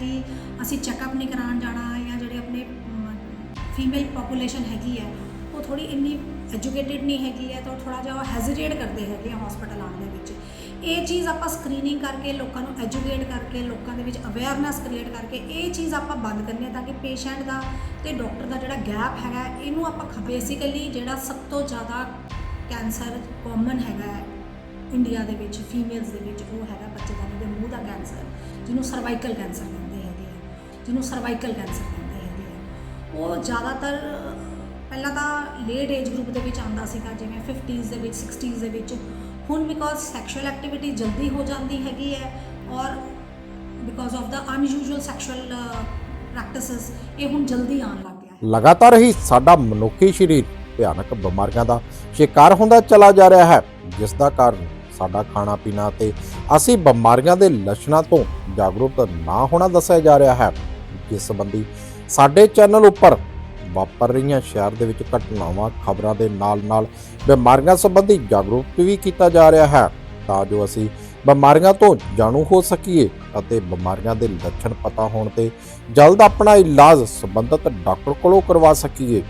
ਕਿ ਅਸੀਂ ਚੈੱਕਅਪ ਨਹੀਂ ਕਰਾਉਣ ਜਾਣਾ ਜਾਂ ਜਿਹੜੇ ਆਪਣੇ ਫੀਮੇਲ ਪੋਪੂਲੇਸ਼ਨ ਹੈਗੀ ਹੈ, ਉਹ ਥੋੜੀ ਇੰਨੀ ਐਜੂਕੇਟਿਡ ਨਹੀਂ ਹੈਗੀ ਹੈ ਤਾਂ ਉਹ ਥੋੜਾ ਜਿਹਾ ਹੈਜ਼ਿਟੇਟ ਕਰਦੇ ਹੈਗੇ ਆ ਹਸਪੀਟਲ ਆਉਣ ਦੇ ਵਿੱਚ। ਇਹ ਚੀਜ਼ ਆਪਾਂ ਸਕਰੀਨਿੰਗ ਕਰਕੇ ਲੋਕਾਂ ਨੂੰ ਐਜੂਕੇਟ ਕਰਕੇ, ਲੋਕਾਂ ਦੇ ਵਿੱਚ ਅਵੇਅਰਨੈਸ ਕ੍ਰੀਏਟ ਕਰਕੇ ਇਹ ਚੀਜ਼ ਆਪਾਂ ਬੰਦ ਕਰਨੀ ਹੈ ਤਾਂ ਕਿ ਪੇਸ਼ੈਂਟ ਦਾ ਤੇ ਡਾਕਟਰ ਦਾ ਜਿਹੜਾ ਗੈਪ ਹੈਗਾ, ਇਹਨੂੰ ਆਪਾਂ ਬੇਸਿਕਲੀ ਜਿਹੜਾ ਸਭ ਤੋਂ ਜ਼ਿਆਦਾ ਕੈਂਸਰ ਕਾਮਨ ਹੈਗਾ ਇੰਡੀਆ ਦੇ ਵਿੱਚ ਫੀਮੇਲਸ ਦੇ ਵਿੱਚ ਉਹ ਹੈਗਾ ਬੱਚੇਦਾਨੀ ਦੇ ਮੂੰਹ ਦਾ ਕੈਂਸਰ ਜਿਹਨੂੰ ਸਰਵਾਈਕਲ ਕੈਂਸਰ ਕਹਿੰਦੇ ਹੈਗੇ ਆ, ਜਿਹਨੂੰ ਸਰਵਾਈਕਲ ਕੈਂਸਰ ਕਹਿੰਦੇ ਹੈਗੇ ਆ। ਉਹ ਜ਼ਿਆਦਾਤਰ, ਪਹਿਲਾਂ ਤਾਂ ਲੇਟ ਏਜ ਗਰੁੱਪ ਦੇ ਵਿੱਚ ਆਉਂਦਾ ਸੀਗਾ, ਜਿਵੇਂ 50s ਦੇ ਵਿੱਚ 60s ਦੇ ਵਿੱਚ। ਹੁਣ ਬਿਕੋਜ਼ ਸੈਕਸ਼ੂਅਲ ਐਕਟੀਵਿਟੀ ਜਲਦੀ ਹੋ ਜਾਂਦੀ ਹੈਗੀ ਹੈ ਔਰ because of the unusual sexual practices ਇਹ ਹੁਣ ਜਲਦੀ ਆਉਣ ਲੱਗ ਗਿਆ ਹੈ। ਲਗਾਤਾਰ ਹੀ ਸਾਡਾ ਮਨੁੱਖੀ ਸਰੀਰ ਭਿਆਨਕ ਬਿਮਾਰੀਆਂ ਦਾ ਸ਼ਿਕਾਰ ਹੁੰਦਾ ਚਲਾ ਜਾ ਰਿਹਾ ਹੈ, ਜਿਸ ਦਾ ਕਾਰਨ ਸਾਡਾ ਖਾਣਾ ਪੀਣਾ ਤੇ ਅਸੀਂ ਬਿਮਾਰੀਆਂ ਦੇ ਲੱਛਣਾਂ ਤੋਂ ਜਾਗਰੂਕ ਨਾ ਹੋਣਾ ਦੱਸਿਆ ਜਾ ਰਿਹਾ ਹੈ, ਜਿਸ ਸੰਬੰਧੀ ਸਾਡੇ ਚੈਨਲ ਉੱਪਰ ਵਾਪਰ ਰਹੀਆਂ ਸ਼ਹਿਰ ਦੇ ਵਿੱਚ ਘਟਨਾਵਾਂ, ਖਬਰਾਂ ਦੇ ਨਾਲ-ਨਾਲ ਬਿਮਾਰੀਆਂ ਸੰਬੰਧੀ ਜਾਗਰੂਕ ਵੀ ਕੀਤਾ ਜਾ ਰਿਹਾ ਹੈ, ਤਾਂ ਜੋ ਅਸੀਂ ਬਿਮਾਰੀਆਂ ਤੋਂ ਜਾਣੂ ਹੋ ਸਕੀਏ ਅਤੇ ਬਿਮਾਰੀਆਂ ਦੇ ਲੱਛਣ ਪਤਾ ਹੋਣ ਤੇ ਜਲਦ ਆਪਣਾ ਇਲਾਜ ਸੰਬੰਧਿਤ ਡਾਕਟਰ ਕੋਲੋਂ ਕਰਵਾ ਸਕੀਏ,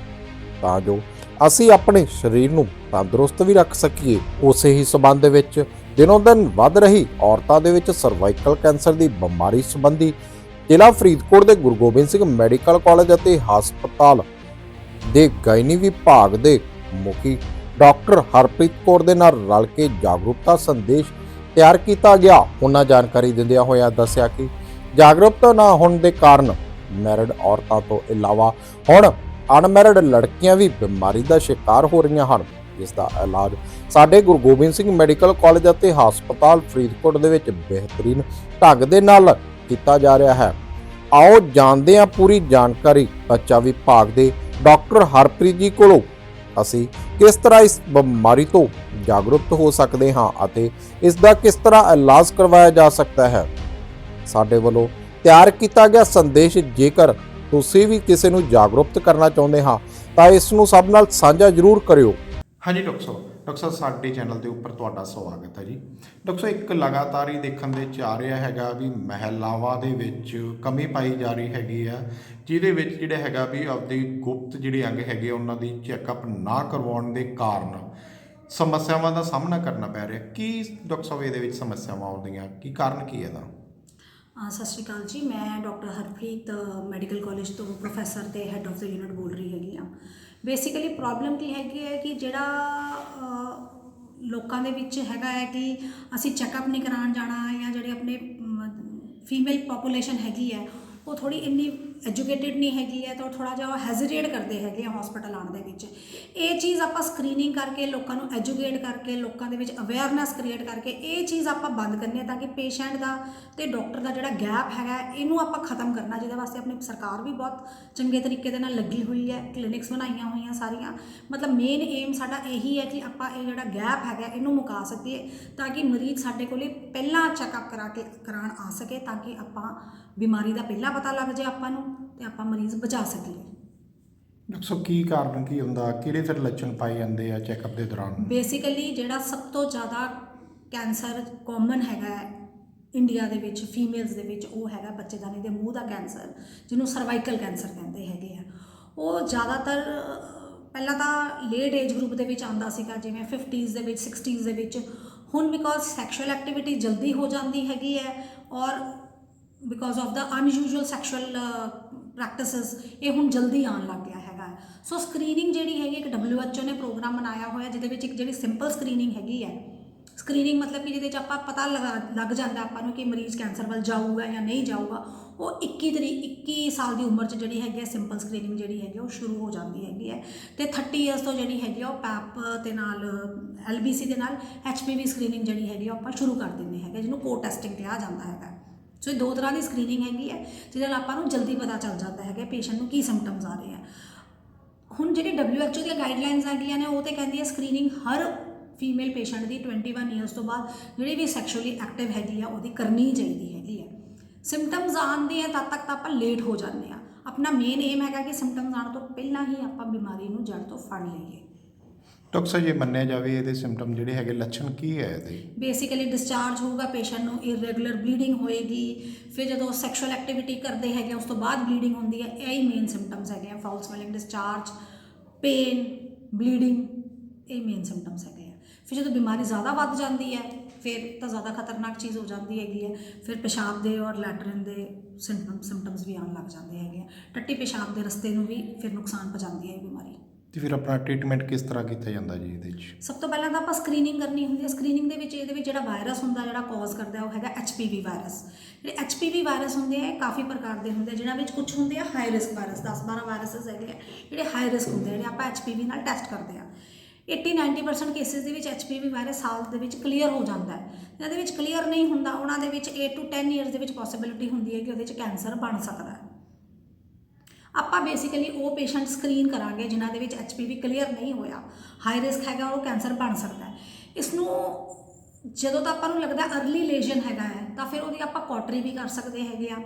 ਤਾਂ ਜੋ ਅਸੀਂ ਆਪਣੇ ਸਰੀਰ ਨੂੰ ਤੰਦਰੁਸਤ ਵੀ ਰੱਖ ਸਕੀਏ। ਉਸੇ ਹੀ ਸਬੰਧ ਵਿੱਚ ਦਿਨੋਂ ਦਿਨ ਵੱਧ ਰਹੀ ਔਰਤਾਂ ਦੇ ਵਿੱਚ ਸਰਵਾਈਕਲ ਕੈਂਸਰ ਦੀ ਬਿਮਾਰੀ ਸੰਬੰਧੀ ਜ਼ਿਲ੍ਹਾ ਫਰੀਦਕੋਟ ਦੇ ਗੁਰੂ ਗੋਬਿੰਦ ਸਿੰਘ ਮੈਡੀਕਲ ਕਾਲਜ ਅਤੇ ਹਸਪਤਾਲ ਦੇ ਗਾਇਨੀ ਵਿਭਾਗ ਦੇ ਮੁਖੀ ਡਾਕਟਰ ਹਰਪ੍ਰੀਤ ਕੌਰ ਦੇ ਨਾਲ ਰਲ ਕੇ ਜਾਗਰੂਕਤਾ ਸੰਦੇਸ਼ ਤਿਆਰ ਕੀਤਾ ਗਿਆ। ਉਹਨਾਂ ਜਾਣਕਾਰੀ ਦਿੰਦਿਆਂ ਹੋਇਆ ਦੱਸਿਆ ਕਿ ਜਾਗਰੂਕਤਾ ਨਾ ਹੋਣ ਦੇ ਕਾਰਨ ਮੈਰਿਡ ਔਰਤਾਂ ਤੋਂ ਇਲਾਵਾ ਹੁਣ ਅਨਮੈਰਿਡ ਲੜਕੀਆਂ ਵੀ ਬਿਮਾਰੀ ਦਾ ਸ਼ਿਕਾਰ ਹੋ ਰਹੀਆਂ ਹਨ। ਜਿਸ ਦਾ ਇਲਾਜ ਸਾਡੇ ਗੁਰੂ ਗੋਬਿੰਦ ਸਿੰਘ ਮੈਡੀਕਲ ਕਾਲਜ ਅਤੇ ਹਸਪਤਾਲ ਫਰੀਦਕੋਟ ਦੇ ਵਿੱਚ ਬਿਹਤਰੀਨ ਢੰਗ ਦੇ ਨਾਲ ਕੀਤਾ ਜਾ ਰਿਹਾ ਹੈ। ਆਓ ਜਾਣਦੇ ਹਾਂ ਪੂਰੀ ਜਾਣਕਾਰੀ ਬੱਚਾ ਵਿਭਾਗ ਦੇ ਡਾਕਟਰ ਹਰਪ੍ਰੀਤ ਜੀ ਕੋਲੋਂ। ਅਸੀਂ ਕਿਸ ਤਰ੍ਹਾਂ ਇਸ ਬਿਮਾਰੀ ਤੋਂ ਜਾਗਰੂਕ ਹੋ ਸਕਦੇ ਹਾਂ ਅਤੇ ਇਸ ਦਾ ਕਿਸ ਤਰ੍ਹਾਂ ਇਲਾਜ ਕਰਵਾਇਆ ਜਾ ਸਕਦਾ ਹੈ? ਸਾਡੇ ਵੱਲੋਂ ਤਿਆਰ ਕੀਤਾ ਗਿਆ ਸੰਦੇਸ਼ ਜੇਕਰ ਤੁਸੀਂ ਵੀ ਕਿਸੇ ਨੂੰ ਜਾਗਰੂਕ ਕਰਨਾ ਚਾਹੁੰਦੇ ਹਾਂ ਤਾਂ ਇਸ ਨੂੰ ਸਭ ਨਾਲ ਸਾਂਝਾ ਜ਼ਰੂਰ ਕਰਿਓ। ਹਾਂਜੀ, ਡਾਕਟਰ ਸਾਹਿਬ। ਡਾਕਟਰ ਸਾਹਿਬ, ਸਾਡੇ ਚੈਨਲ ਦੇ ਉੱਪਰ ਤੁਹਾਡਾ ਸਵਾਗਤ ਹੈ ਜੀ। ਡਾਕਟਰ ਸਾਹਿਬ, ਇੱਕ ਲਗਾਤਾਰ ਹੀ ਦੇਖਣ ਦੇ ਚ ਆ ਰਿਹਾ ਹੈਗਾ ਵੀ ਮਹਿਲਾਵਾਂ ਦੇ ਵਿੱਚ ਕਮੀ ਪਾਈ ਜਾ ਰਹੀ ਹੈਗੀ ਆ, ਜਿਹਦੇ ਵਿੱਚ ਜਿਹੜਾ ਹੈਗਾ ਵੀ ਆਪਦੇ ਗੁਪਤ ਜਿਹੜੇ ਅੰਗ ਹੈਗੇ ਉਹਨਾਂ ਦੀ ਚੈੱਕਅਪ ਨਾ ਕਰਵਾਉਣ ਦੇ ਕਾਰਨ ਸਮੱਸਿਆਵਾਂ ਦਾ ਸਾਹਮਣਾ ਕਰਨਾ ਪੈ ਰਿਹਾ। ਕੀ ਡਾਕਟਰ ਸਾਹਿਬ, ਇਹਦੇ ਵਿੱਚ ਸਮੱਸਿਆਵਾਂ ਆਉਂਦੀਆਂ? ਕੀ ਕਾਰਨ ਕੀ ਹੈ ਇਹਦਾ? ਸਤਿ ਸ਼੍ਰੀ ਅਕਾਲ ਜੀ। ਮੈਂ ਡਾਕਟਰ ਹਰਪ੍ਰੀਤ ਮੈਡੀਕਲ ਕਾਲਜ ਤੋਂ ਪ੍ਰੋਫੈਸਰ ਤੇ ਹੈੱਡ ਆਫ ਦ ਯੂਨਿਟ ਬੋਲ ਰਹੀ ਹੈਗੀ ਆ ਬੇਸਿਕਲੀ ਪ੍ਰੋਬਲਮ ਕੀ ਹੈਗੀ ਹੈ ਕਿ ਜਿਹੜਾ ਲੋਕਾਂ ਦੇ ਵਿੱਚ ਹੈਗਾ ਹੈ ਕਿ ਅਸੀਂ ਚੈੱਕਅਪ ਨਹੀਂ ਕਰਾਉਣ ਜਾਣਾ ਜਾਂ ਜਿਹੜੇ ਆਪਣੇ ਫੀਮੇਲ ਪੋਪੂਲੇਸ਼ਨ ਹੈਗੀ ਹੈ ਉਹ ਥੋੜੀ ਇੰਨੀ ਐਜੂਕੇਟਿਡ ਨਹੀਂ ਹੈਗੀ ਹੈ ਤਾਂ ਉਹ ਥੋੜਾ ਜਿਹਾ ਹੈਜ਼ਿਟੇਟ ਕਰਦੇ ਹੈਗੇ ਆ ਹਸਪੀਟਲ ਆਉਣ ਦੇ ਵਿੱਚ। ਇਹ ਚੀਜ਼ ਆਪਾਂ ਸਕਰੀਨਿੰਗ ਕਰਕੇ ਲੋਕਾਂ ਨੂੰ ਐਜੂਕੇਟ ਕਰਕੇ, ਲੋਕਾਂ ਦੇ ਵਿੱਚ ਅਵੇਅਰਨੈਸ ਕ੍ਰੀਏਟ ਕਰਕੇ ਇਹ ਚੀਜ਼ ਆਪਾਂ ਬੰਦ ਕਰਨੀ ਹੈ ਤਾਂ ਕਿ ਪੇਸ਼ੈਂਟ ਦਾ ਤੇ ਡਾਕਟਰ ਦਾ ਜਿਹੜਾ ਗੈਪ ਹੈਗਾ, ਇਹਨੂੰ ਆਪਾਂ ਖਤਮ ਕਰਨਾ, ਜਿਹਦੇ ਵਾਸਤੇ ਆਪਣੀ ਸਰਕਾਰ ਵੀ ਬਹੁਤ ਚੰਗੇ ਤਰੀਕੇ ਦੇ ਨਾਲ ਲੱਗੀ ਹੋਈ ਹੈ ਕਲੀਨਿਕਸ ਬਣਾਈਆਂ ਹੋਈਆਂ ਸਾਰੀਆਂ। ਮਤਲਬ ਮੇਨ ਏਮ ਸਾਡਾ ਇਹੀ ਹੈ ਕਿ ਆਪਾਂ ਇਹ ਜਿਹੜਾ ਗੈਪ ਹੈਗਾ, ਇਹਨੂੰ ਮੁਕਾ ਸਕੀਏ ਤਾਂ ਕਿ ਮਰੀਜ਼ ਸਾਡੇ ਕੋਲੇ ਪਹਿਲਾਂ ਚੈੱਕਅਪ ਕਰਾ ਕੇ, ਕਰਾਉਣ ਆ ਸਕੇ ਤਾਂ ਕਿ ਆਪਾਂ ਬਿਮਾਰੀ ਦਾ ਪਹਿਲਾਂ ਪਤਾ ਲੱਗ ਜਾਏ ਆਪਾਂ ਨੂੰ ਤੇ ਆਪਾਂ ਮਰੀਜ਼ ਬਚਾ ਸਕੀਏ। ਡਾਕਟਰ ਸਾਹਿਬ ਕੀ ਕਾਰਨ ਕੀ ਹੁੰਦਾ? ਕਿਹੜੇ ਫਿਰ ਲੱਛਣ ਪਾਏ ਜਾਂਦੇ ਆ ਚੈੱਕਅਪ ਦੇ ਦੌਰਾਨ? ਬੇਸਿਕਲੀ ਜਿਹੜਾ ਸਭ ਤੋਂ ਜ਼ਿਆਦਾ ਕੈਂਸਰ ਕਾਮਨ ਹੈਗਾ ਇੰਡੀਆ ਦੇ ਵਿੱਚ ਫੀਮੇਲਸ ਦੇ ਵਿੱਚ ਉਹ ਹੈਗਾ ਬੱਚੇਦਾਨੀ ਦੇ ਮੂੰਹ ਦਾ ਕੈਂਸਰ ਜਿਹਨੂੰ ਸਰਵਾਈਕਲ ਕੈਂਸਰ ਕਹਿੰਦੇ ਹੈਗੇ ਆ। ਉਹ ਜ਼ਿਆਦਾਤਰ ਪਹਿਲਾਂ ਤਾਂ ਲੇਟ ਏਜ ਗਰੁੱਪ ਦੇ ਵਿੱਚ ਆਉਂਦਾ ਸੀਗਾ ਜਿਵੇਂ 50s ਦੇ ਵਿੱਚ 60s ਦੇ ਵਿੱਚ। ਹੁਣ ਬਿਕੋਜ਼ ਸੈਕਸ਼ੂਅਲ ਐਕਟੀਵਿਟੀ ਜਲਦੀ ਹੋ ਜਾਂਦੀ ਹੈਗੀ ਹੈ ਔਰ because of the unusual sexual practices ਇਹ ਹੁਣ ਜਲਦੀ ਆਉਣ ਲੱਗ ਗਿਆ ਹੈਗਾ। ਸੋ ਸਕਰੀਨਿੰਗ ਜਿਹੜੀ ਹੈਗੀ ਇੱਕ WHO ਨੇ ਪ੍ਰੋਗਰਾਮ ਬਣਾਇਆ ਹੋਇਆ, ਜਿਹਦੇ ਵਿੱਚ ਇੱਕ ਜਿਹੜੀ ਸਿੰਪਲ ਸਕਰੀਨਿੰਗ ਹੈਗੀ ਹੈ। ਸਕਰੀਨਿੰਗ ਮਤਲਬ ਕਿ ਜਿਹਦੇ ਚ ਆਪਾਂ ਪਤਾ ਲਗਾ, ਲੱਗ ਜਾਂਦਾ ਆਪਾਂ ਨੂੰ ਕਿ ਮਰੀਜ਼ ਕੈਂਸਰ ਵੱਲ ਜਾਊਗਾ ਜਾਂ ਨਹੀਂ ਜਾਊਗਾ। ਉਹ 21 ਤਰੀਕ 21 ਸਾਲ ਦੀ ਉਮਰ 'ਚ ਜਿਹੜੀ ਹੈਗੀ ਹੈ ਸਿੰਪਲ ਸਕਰੀਨਿੰਗ ਜਿਹੜੀ ਹੈਗੀ ਉਹ ਸ਼ੁਰੂ ਹੋ ਜਾਂਦੀ ਹੈਗੀ ਹੈ। ਤੇ 30 ਇਅਰਸ ਤੋਂ ਜਿਹੜੀ ਹੈਗੀ ਆ ਉਹ ਪੈਪ ਦੇ ਨਾਲ ਐਲਬੀਸੀ ਦੇ ਨਾਲ ਐਚਪੀਵੀ ਸਕਰੀਨਿੰਗ ਜਿਹੜੀ ਹੈਗੀ ਆ ਉਹ ਆਪਾਂ ਸ਼ੁਰੂ ਕਰ ਦਿੰਦੇ ਹੈਗੇ, ਜਿਹਨੂੰ ਕੋ ਟੈਸਟਿੰਗ ਕਿਹਾ ਜਾਂਦਾ ਹੈਗਾ। ਸੋ ਇਹ ਦੋ ਤਰ੍ਹਾਂ ਦੀ ਸਕਰੀਨਿੰਗ ਹੈਗੀ ਹੈ, ਜਿਹਦੇ ਨਾਲ ਆਪਾਂ ਨੂੰ ਜਲਦੀ ਪਤਾ ਚੱਲ ਜਾਂਦਾ ਹੈਗਾ ਪੇਸ਼ੈਂਟ ਨੂੰ ਕੀ ਸਿੰਪਟਮਸ ਆ ਰਹੇ ਆ ਹੁਣ ਜਿਹੜੀ WHO ਦੀਆਂ ਗਾਈਡਲਾਈਨਸ ਹੈਗੀਆਂ ਨੇ, ਉਹ ਤੇ ਕਹਿੰਦੀ ਹੈ ਸਕਰੀਨਿੰਗ ਹਰ ਫੀਮੇਲ ਪੇਸ਼ੈਂਟ ਦੀ 21 ਇਅਰਸ ਤੋਂ ਬਾਅਦ ਜਿਹੜੀ ਵੀ ਸੈਕਸ਼ੂਅਲੀ ਐਕਟਿਵ ਹੈਗੀ ਆ, ਉਹਦੀ ਕਰਨੀ ਚਾਹੀਦੀ ਹੈਗੀ ਹੈ। ਸਿੰਪਟਮਸ ਆਉਂਦੇ ਆ ਤਦ ਤੱਕ ਤਾਂ ਆਪਾਂ ਲੇਟ ਹੋ ਜਾਂਦੇ ਆ ਆਪਣਾ ਮੇਨ ਏਮ ਹੈਗਾ ਕਿ ਸਿੰਪਟਮਸ ਆਉਣ ਤੋਂ ਪਹਿਲਾਂ ਹੀ ਆਪਾਂ ਬਿਮਾਰੀ ਨੂੰ ਜੜ ਤੋਂ ਫੜ ਲਈਏ। ਡਾਕਟਰ ਸਾਹਿਬ, ਜੇ ਮੰਨਿਆ ਜਾਵੇ ਇਹਦੇ ਸਿੰਪਟਮ ਜਿਹੜੇ ਹੈਗੇ, ਲੱਛਣ ਕੀ ਹੈ ਇਹਦੇ? ਬੇਸਿਕਲੀ ਡਿਸਚਾਰਜ ਹੋਊਗਾ ਪੇਸ਼ੈਂਟ ਨੂੰ ਇਰੈਗੂਲਰ ਬਲੀਡਿੰਗ ਹੋਏਗੀ, ਫਿਰ ਜਦੋਂ ਸੈਕਸ਼ੂਅਲ ਐਕਟੀਵਿਟੀ ਕਰਦੇ ਹੈਗੇ ਉਸ ਤੋਂ ਬਾਅਦ ਬਲੀਡਿੰਗ ਹੁੰਦੀ ਹੈ, ਇਹ ਹੀ ਮੇਨ ਸਿੰਪਟਮਸ ਹੈਗੇ ਆ foul swelling discharge pain bleeding ਇਹ ਮੇਨ ਸਿੰਪਟਮਸ ਹੈਗੇ ਆ। ਫਿਰ ਜਦੋਂ ਬਿਮਾਰੀ ਜ਼ਿਆਦਾ ਵੱਧ ਜਾਂਦੀ ਹੈ, ਫਿਰ ਤਾਂ ਜ਼ਿਆਦਾ ਖਤਰਨਾਕ ਚੀਜ਼ ਹੋ ਜਾਂਦੀ ਹੈਗੀ ਹੈ, ਫਿਰ ਪਿਸ਼ਾਬ ਦੇ ਔਰ ਲੈਟਰਨ ਦੇ ਸਿੰਪਟਮ ਸਿੰਪਟਮਸ ਵੀ ਆਉਣ ਲੱਗ ਜਾਂਦੇ ਹੈਗੇ ਆ। ਟੱਟੀ ਪਿਸ਼ਾਬ ਦੇ ਰਸਤੇ ਨੂੰ ਵੀ ਫਿਰ ਨੁਕਸਾਨ ਪਹੁੰਚਾਉਂਦੀ ਹੈ ਇਹ ਬਿਮਾਰੀ। ਤੇ ਫਿਰ ਆਪਣਾ ਟ੍ਰੀਟਮੈਂਟ ਕਿਸ ਤਰ੍ਹਾਂ ਕੀਤਾ ਜਾਂਦਾ ਜੀ ਇਹਦੇ ਵਿੱਚ ਸਭ ਤੋਂ ਪਹਿਲਾਂ ਤਾਂ ਆਪਾਂ ਸਕਰੀਨਿੰਗ ਕਰਨੀ ਹੁੰਦੀ ਹੈ। ਸਕਰੀਨਿੰਗ ਦੇ ਵਿੱਚ ਇਹਦੇ ਵਿੱਚ ਜਿਹੜਾ ਵਾਇਰਸ ਹੁੰਦਾ, ਜਿਹੜਾ ਕਾਜ਼ ਕਰਦਾ, ਉਹ ਹੈਗਾ HPV ਵਾਇਰਸ ਜਿਹੜੇ HPV ਵਾਇਰਸ ਹੁੰਦੇ ਆ, ਇਹ ਕਾਫੀ ਪ੍ਰਕਾਰ ਦੇ ਹੁੰਦੇ ਆ, ਜਿਨ੍ਹਾਂ ਵਿੱਚ ਕੁਝ ਹੁੰਦੇ ਆ ਹਾਈ ਰਿਸਕ ਵਾਇਰਸ 10 12 ਵਾਇਰਸਸ ਹੈਗੇ ਆ, ਜਿਹੜੇ ਹਾਈ ਰਿਸਕ ਹੁੰਦੇ ਆ, ਜਿਹੜੇ ਆਪਾਂ HPV ਨਾਲ ਟੈਸਟ ਕਰਦੇ ਆ। 80 90% ਕੇਸਿਸ ਦੇ ਵਿੱਚ HPV ਵਾਇਰਸ ਸਾਲ ਦੇ ਵਿੱਚ ਕਲੀਅਰ ਹੋ ਜਾਂਦਾ ਹੈ। ਜਿਹਨਾਂ ਦੇ ਵਿੱਚ ਕਲੀਅਰ ਨਹੀਂ ਹੁੰਦਾ, ਉਹਨਾਂ ਦੇ ਵਿੱਚ 8 ਟੂ 10 ਇਅਰਸ ਦੇ ਵਿੱਚ ਪੋਸਿਬਿਲਿਟੀ ਹੁੰਦੀ ਹੈ ਕਿ ਉਹਦੇ ਵਿੱਚ ਕੈਂਸਰ ਬਣ ਸਕਦਾ ਹੈ। ਆਪਾਂ ਬੇਸਿਕਲੀ ਉਹ ਪੇਸ਼ੈਂਟ ਸਕਰੀਨ ਕਰਾਂਗੇ ਜਿਨ੍ਹਾਂ ਦੇ ਵਿੱਚ HPV ਕਲੀਅਰ ਨਹੀਂ ਹੋਇਆ। ਹਾਈ ਰਿਸਕ ਹੈਗਾ ਉਹ ਕੈਂਸਰ ਬਣ ਸਕਦਾ ਹੈ। ਇਸ ਨੂੰ ਜਦੋਂ ਤਾਂ ਆਪਾਂ ਨੂੰ ਲੱਗਦਾ ਅਰਲੀ ਲੇਜਨ ਹੈਗਾ ਹੈ, ਤਾਂ ਫਿਰ ਉਹਦੀ ਆਪਾਂ ਕੋਟਰੀ ਵੀ ਕਰ ਸਕਦੇ ਹੈਗੇ ਆ।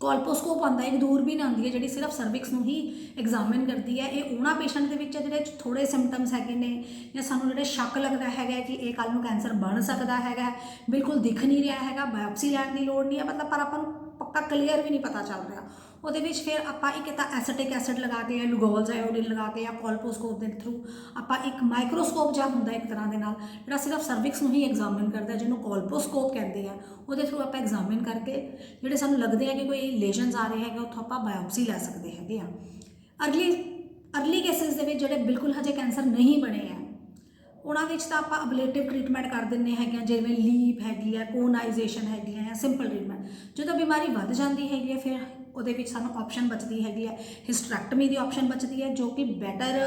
ਕੋਲਪੋਸਕੋਪ ਆਉਂਦਾ, ਇੱਕ ਦੂਰਬੀਨ ਆਉਂਦੀ ਹੈ, ਜਿਹੜੀ ਸਿਰਫ ਸਰਵਿਕਸ ਨੂੰ ਹੀ ਐਗਜ਼ਾਮਿਨ ਕਰਦੀ ਹੈ। ਇਹ ਉਹਨਾਂ ਪੇਸ਼ੈਂਟ ਦੇ ਵਿੱਚ ਜਿਹੜੇ ਥੋੜੇ ਸਿੰਪਟਮਸ ਹੈਗੇ ਨੇ, ਜਾਂ ਸਾਨੂੰ ਜਿਹੜੇ ਸ਼ੱਕ ਲੱਗਦਾ ਹੈਗਾ ਕਿ ਇਹ ਕੱਲ ਨੂੰ ਕੈਂਸਰ ਬਣ ਸਕਦਾ ਹੈਗਾ ਬਿਲਕੁਲ ਦਿਖ ਨਹੀਂ ਰਿਹਾ ਹੈਗਾ ਬਾਇਓਪਸੀ ਲੈਣ ਦੀ ਲੋੜ ਨਹੀਂ ਹੈ, ਮਤਲਬ ਪਰ ਆਪਾਂ ਨੂੰ ਪੱਕਾ ਕਲੀਅਰ ਵੀ ਨਹੀਂ ਪਤਾ ਚੱਲ ਰਿਹਾ। ਉਹਦੇ ਵਿੱਚ ਫਿਰ ਆਪਾਂ ਇੱਕ ਤਾਂ ਐਸੀਟਿਕ ਐਸਿਡ ਲਗਾ ਆ ਜਾਂ ਆਇਓਡਿਨ ਆਇਓਡੀਨ ਆ ਕੋਲਪੋਸਕੋਪ ਦੇ ਥਰੂ ਆਪਾਂ ਇੱਕ ਮਾਈਕਰੋਸਕੋਪ ਜਾਂ ਹੁੰਦਾ ਇੱਕ ਤਰ੍ਹਾਂ ਦੇ ਨਾਲ, ਜਿਹੜਾ ਸਿਰਫ ਸਰਵਿਕਸ ਨੂੰ ਹੀ ਐਗਜ਼ਾਮਿਨ ਕਰਦਾ, ਜਿਹਨੂੰ ਕੋਲਪੋਸਕੋਪ ਕਹਿੰਦੇ ਆ, ਉਹਦੇ ਥਰੂ ਆਪਾਂ ਐਗਜ਼ਾਮਿਨ ਕਰਕੇ ਜਿਹੜੇ ਸਾਨੂੰ ਲੱਗਦੇ ਆ ਕਿ ਕੋਈ ਲੈਜਨਸ ਆ ਰਹੇ ਹੈਗੇ, ਉੱਥੋਂ ਆਪਾਂ ਬਾਇਓਪਸੀ ਲੈ ਸਕਦੇ ਹੈਗੇ ਆ। ਅਰਲੀ ਅਰਲੀ ਕੇਸਿਸ ਦੇ ਵਿੱਚ ਜਿਹੜੇ ਬਿਲਕੁਲ ਹਜੇ ਕੈਂਸਰ ਨਹੀਂ ਬਣੇ ਆ, ਉਹਨਾਂ ਵਿੱਚ ਤਾਂ ਆਪਾਂ ਅਬਲੇਟਿਵ ਟ੍ਰੀਟਮੈਂਟ ਕਰ ਦਿੰਨੇ ਹੈਗੇ ਆ, ਜਿਵੇਂ ਲੀਪ ਹੈਗੀ ਆ, ਕੋਨਾਈਜੇਸ਼ਨ ਹੈਗੀ ਆ, ਜਾਂ ਸਿੰਪਲ ਟ੍ਰੀਟਮੈਂਟ ਜਦੋਂ ਬਿਮਾਰੀ ਵੱਧ ਜਾਂਦੀ ਹੈਗੀ ਹੈ ਫਿਰ ਉਹਦੇ ਵਿੱਚ ਸਾਨੂੰ ਆਪਸ਼ਨ ਬਚਦੀ ਹੈਗੀ ਹੈ ਹਿਸਟਰੈਕਟਮੀ ਦੀ ਆਪਸ਼ਨ ਬਚਦੀ ਹੈ, ਜੋ ਕਿ ਬੈਟਰ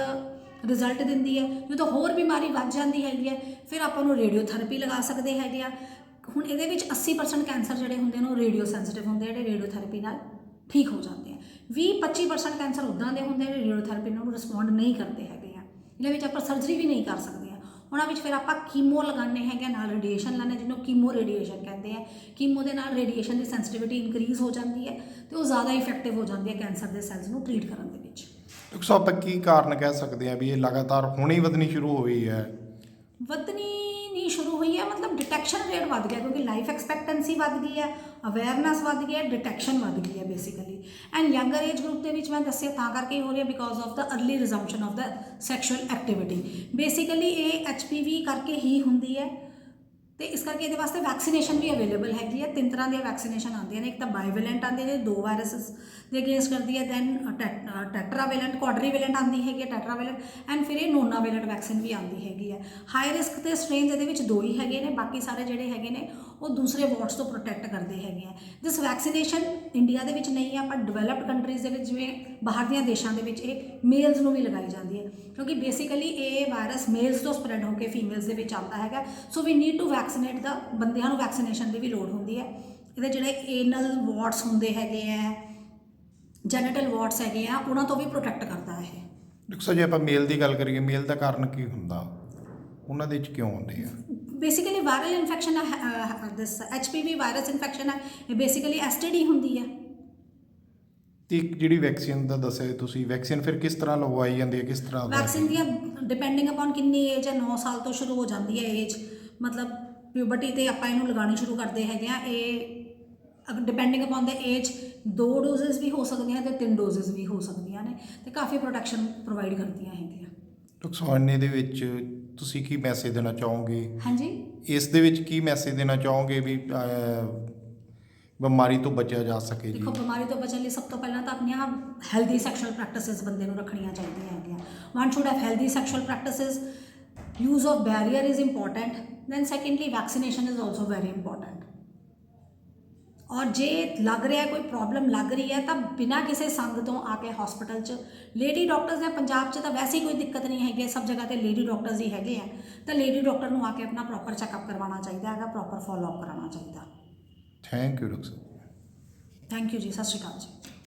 ਰਿਜ਼ਲਟ ਦਿੰਦੀ ਹੈ ਜਦੋਂ ਹੋਰ ਬਿਮਾਰੀ ਵੱਧ ਜਾਂਦੀ ਹੈਗੀ ਹੈ, ਫਿਰ ਆਪਾਂ ਨੂੰ ਰੇਡੀਓਥੈਰੇਪੀ ਲਗਾ ਸਕਦੇ ਹੈਗੇ ਆ। ਹੁਣ ਇਹਦੇ ਵਿੱਚ 80% ਕੈਂਸਰ ਜਿਹੜੇ ਹੁੰਦੇ ਨੇ, ਉਹ ਰੇਡੀਓ ਸੈਂਸਿਟਿਵ ਹੁੰਦੇ ਜਿਹੜੇ ਰੇਡੀਓਥੈਰੇਪੀ ਨਾਲ ਠੀਕ ਹੋ ਜਾਂਦੇ ਆ। 20-25% ਕੈਂਸਰ ਉਦਾਂ ਦੇ ਹੁੰਦੇ ਜਿਹੜੇ ਰੇਡੀਓਥੈਰੇਪੀ ਨੂੰ ਰਿਸਪੌਂਡ ਨਹੀਂ ਕਰਦੇ ਹੈਗੇ ਆ। ਇਹਦੇ ਵਿੱਚ ਆਪਾਂ ਸਰਜਰੀ ਵੀ ਨਹੀਂ ਕਰ ਸਕਦੇ ਉਹਨਾਂ ਵਿੱਚ ਫਿਰ ਆਪਾਂ ਕੀਮੋ ਲਗਾਉਂਦੇ ਹੈਗੇ ਨਾਲ ਰੇਡੀਏਸ਼ਨ ਲਾਉਂਦੇ ਜਿਹਨੂੰ ਕੀਮੋ ਰੇਡੀਏਸ਼ਨ ਕਹਿੰਦੇ ਆ। ਕੀਮੋ ਦੇ ਨਾਲ ਰੇਡੀਏਸ਼ਨ ਦੀ ਸੈਂਸਿਟੀਵਿਟੀ ਇਨਕਰੀਜ਼ ਹੋ ਜਾਂਦੀ ਹੈ ਤੇ ਉਹ ਜ਼ਿਆਦਾ ਇਫੈਕਟਿਵ ਹੋ ਜਾਂਦੀ ਹੈ ਕੈਂਸਰ ਦੇ ਸੈਲਸ ਨੂੰ ਟ੍ਰੀਟ ਕਰਨ ਦੇ ਵਿੱਚ। ਡਾਕਟਰ ਸਾਹਿਬ ਆਪਾਂ ਕੀ ਕਾਰਨ ਕਹਿ ਸਕਦੇ ਆ ਵੀ ਇਹ ਲਗਾਤਾਰ ਹੁਣੇ ਵਧਣੀ ਸ਼ੁਰੂ ਹੋ ਗਈ ਹੈ? ਵਧਣੀ ਸ਼ੁਰੂ ਹੋਈ ਹੈ, ਮਤਲਬ ਡਿਟੈਕਸ਼ਨ ਰੇਟ ਵੱਧ ਗਿਆ ਕਿਉਂਕਿ ਲਾਈਫ ਐਕਸਪੈਕਟੈਂਸੀ ਵੱਧ ਗਈ ਹੈ ਅਵੇਅਰਨੈਸ ਵੱਧ ਗਈ ਹੈ ਡਿਟੈਕਸ਼ਨ ਵੱਧ ਗਈ ਹੈ basically and younger age group ਦੇ ਵਿੱਚ ਮੈਂ ਦੱਸਿਆ ਤਾਂ ਕਰਕੇ ਹੋ ਰਿਹਾ because of the early resumption of the sexual activity basically ਇਹ ਐਚਪੀਵੀ ਕਰਕੇ ਹੀ ਹੁੰਦੀ ਹੈ। ਤੇ ਇਸ ਕਰਕੇ ਇਹਦੇ ਵਾਸਤੇ ਵੈਕਸੀਨੇਸ਼ਨ ਵੀ ਅਵੇਲੇਬਲ ਹੈਗੀ ਹੈ ਤਿੰਨ ਤਰ੍ਹਾਂ ਦੀਆਂ ਵੈਕਸੀਨੇਸ਼ਨ ਆਉਂਦੀਆਂ ਨੇ। ਇੱਕ ਤਾਂ ਬਾਈਵੈਲੈਂਟ ਆਉਂਦੀ ਹੈ ਦੋ ਵਾਇਰਸਸ ਦੇ ਅਗੇਂਸਟ ਕਰਦੀ ਹੈ ਦੈਨ ਟੈਟਰਾਵੈਲੈਂਟ ਕੁਆਡਰੀਵੈਲੈਂਟ ਆਉਂਦੀ ਹੈਗੀ ਹੈ ਟੈਟਰਾਵੈਲੈਂਟ ਐਂਡ ਫਿਰ ਇਹ ਨੋਨਾਵੈਲੈਂਟ ਵੈਕਸੀਨ ਵੀ ਆਉਂਦੀ ਹੈਗੀ ਹੈ। ਹਾਈ ਰਿਸਕ ਤੇ ਸਟ੍ਰੇਨਸ ਇਹਦੇ ਵਿੱਚ ਦੋ ਹੀ ਹੈਗੇ ਨੇ, ਬਾਕੀ ਸਾਰੇ ਜਿਹੜੇ ਹੈਗੇ ਨੇ, ਉਹ ਦੂਸਰੇ ਵਾਰਡਸ ਤੋਂ ਪ੍ਰੋਟੈਕਟ ਕਰਦੇ ਹੈਗੇ ਆ। ਜਿਸ ਵੈਕਸੀਨੇਸ਼ਨ ਇੰਡੀਆ ਦੇ ਵਿੱਚ ਨਹੀਂ ਹੈ ਪਰ ਡਿਵੈਲਪਡ ਕੰਟਰੀਜ਼ ਦੇ ਵਿੱਚ ਜਿਵੇਂ ਬਾਹਰ ਦੀਆਂ ਦੇਸ਼ਾਂ ਦੇ ਵਿੱਚ ਇਹ ਮੇਲਸ ਨੂੰ ਵੀ ਲਗਾਈ ਜਾਂਦੀ ਹੈ। ਕਿਉਂਕਿ ਬੇਸਿਕਲੀ ਇਹ ਵਾਇਰਸ ਮੇਲਸ ਤੋਂ ਸਪਰੈਡ ਹੋ ਕੇ ਫੀਮੇਲਸ ਦੇ ਵਿੱਚ ਆਉਂਦਾ ਹੈਗਾ। So we need to vaccinate ਦਾ ਬੰਦਿਆਂ ਨੂੰ ਵੈਕਸੀਨੇਸ਼ਨ ਦੀ ਵੀ ਲੋੜ ਹੁੰਦੀ ਹੈ। ਇਹਦੇ ਜਿਹੜੇ ਏਨਲ ਵਾਰਡਸ ਹੁੰਦੇ ਹੈਗੇ ਆ ਜੈਨਿਟਲ ਵਾਰਡਸ ਹੈਗੇ ਆ ਉਹਨਾਂ ਤੋਂ ਵੀ ਪ੍ਰੋਟੈਕਟ ਕਰਦਾ ਹੈ ਡਾਕਟਰ ਸਾਹਿਬ ਜੇ ਆਪਾਂ ਮੇਲ ਦੀ ਗੱਲ ਕਰੀਏ ਮੇਲ ਦਾ ਕਾਰਨ ਕੀ ਹੁੰਦਾ? ਉਹਨਾਂ ਦੇ ਵਿੱਚ ਕਿਉਂ ਹੁੰਦੇ ਆ? Basically viral infection this HPV virus infection ਹੈ ਇਹ ਬੇਸਿਕਲੀ ਐਸਟੀਡੀ ਹੁੰਦੀ ਹੈ ਤੇ ਇੱਕ ਜਿਹੜੀ ਵੈਕਸੀਨ ਦਾ ਦੱਸਿਆ ਜੀ ਤੁਸੀਂ ਵੈਕਸੀਨ ਫਿਰ ਕਿਸ ਤਰ੍ਹਾਂ ਲਗਵਾਈ ਜਾਂਦੀ ਹੈ ਕਿਸ ਤਰ੍ਹਾਂ ਦਾ ਵੈਕਸੀਨ ਦੀਆਂ ਡਿਪੈਂਡਿੰਗ ਅਪਨ ਕਿੰਨੀ ਏਜ ਹੈ 9 ਸਾਲ ਤੋਂ ਸ਼ੁਰੂ ਹੋ ਜਾਂਦੀ ਹੈ ਏਜ ਮਤਲਬ ਪਿਊਬਰਟੀ ਤੇ ਆਪਾਂ ਇਹਨੂੰ ਲਗਾਉਣੀ ਸ਼ੁਰੂ ਕਰਦੇ ਹੈਗੇ ਆ। ਇਹ ਡਿਪੈਂਡਿੰਗ ਅਪਨ ਦਾ ਏਜ ਦੋ ਡੋਜ਼ਸ ਵੀ ਹੋ ਸਕਦੀਆਂ ਤੇ ਤਿੰਨ ਡੋਜ਼ਸ ਵੀ ਹੋ ਸਕਦੀਆਂ ਨੇ ਤੇ ਕਾਫੀ ਪ੍ਰੋਟੈਕਸ਼ਨ ਪ੍ਰੋਵਾਈਡ ਕਰਦੀਆਂ ਹੈਗੀਆਂ। ਡਾਕਟਰ ਸਾਹਿਬ ਨੇ ਦੇ ਵਿੱਚ ਤੁਸੀਂ ਕੀ ਮੈਸੇਜ ਦੇਣਾ ਚਾਹੋਗੇ? ਹਾਂਜੀ। ਇਸ ਦੇ ਵਿੱਚ ਕੀ ਮੈਸੇਜ ਦੇਣਾ ਚਾਹੋਗੇ ਵੀ ਬਿਮਾਰੀ ਤੋਂ ਬਚਿਆ ਜਾ ਸਕੇ ਜੀ? ਦੇਖੋ ਬਿਮਾਰੀ ਤੋਂ ਬਚਣ ਲਈ ਸਭ ਤੋਂ ਪਹਿਲਾਂ ਤਾਂ ਆਪਣੀਆਂ ਹੈਲਦੀ ਸੈਕਸ਼ੂਅਲ ਪ੍ਰੈਕਟਿਸਿਸ ਬੰਦੇ ਨੂੰ ਰੱਖਣੀਆਂ ਚਾਹੀਦੀਆਂ ਹੈਗੀਆਂ। One should have healthy sexual practices use of barrier is important. Then secondly vaccination is also very important. ਔਰ ਜੇ ਲੱਗ ਰਿਹਾ ਕੋਈ ਪ੍ਰੋਬਲਮ ਲੱਗ ਰਹੀ ਹੈ ਤਾਂ ਬਿਨਾਂ ਕਿਸੇ ਸੰਗ ਤੋਂ ਆ ਕੇ ਹਸਪੀਟਲ 'ਚ ਲੇਡੀ ਡਾਕਟਰਸ ਨੇ ਪੰਜਾਬ 'ਚ ਤਾਂ ਵੈਸੇ ਹੀ ਕੋਈ ਦਿੱਕਤ ਨਹੀਂ ਹੈਗੀ ਸਭ ਜਗ੍ਹਾ ਤੇ ਲੇਡੀ ਡਾਕਟਰਸ ਹੀ ਹੈਗੇ ਆ ਤਾਂ ਲੇਡੀ ਡਾਕਟਰ ਨੂੰ ਆ ਕੇ ਆਪਣਾ ਪ੍ਰੋਪਰ ਚੈੱਕਅਪ ਕਰਵਾਉਣਾ ਚਾਹੀਦਾ ਹੈਗਾ ਪ੍ਰੋਪਰ ਫਾਲੋ ਅਪ ਕਰਾਉਣਾ ਚਾਹੀਦਾ thank you doctor thank you ਜੀ ਸਤਿ ਸ਼੍ਰੀ ਅਕਾਲ ਜੀ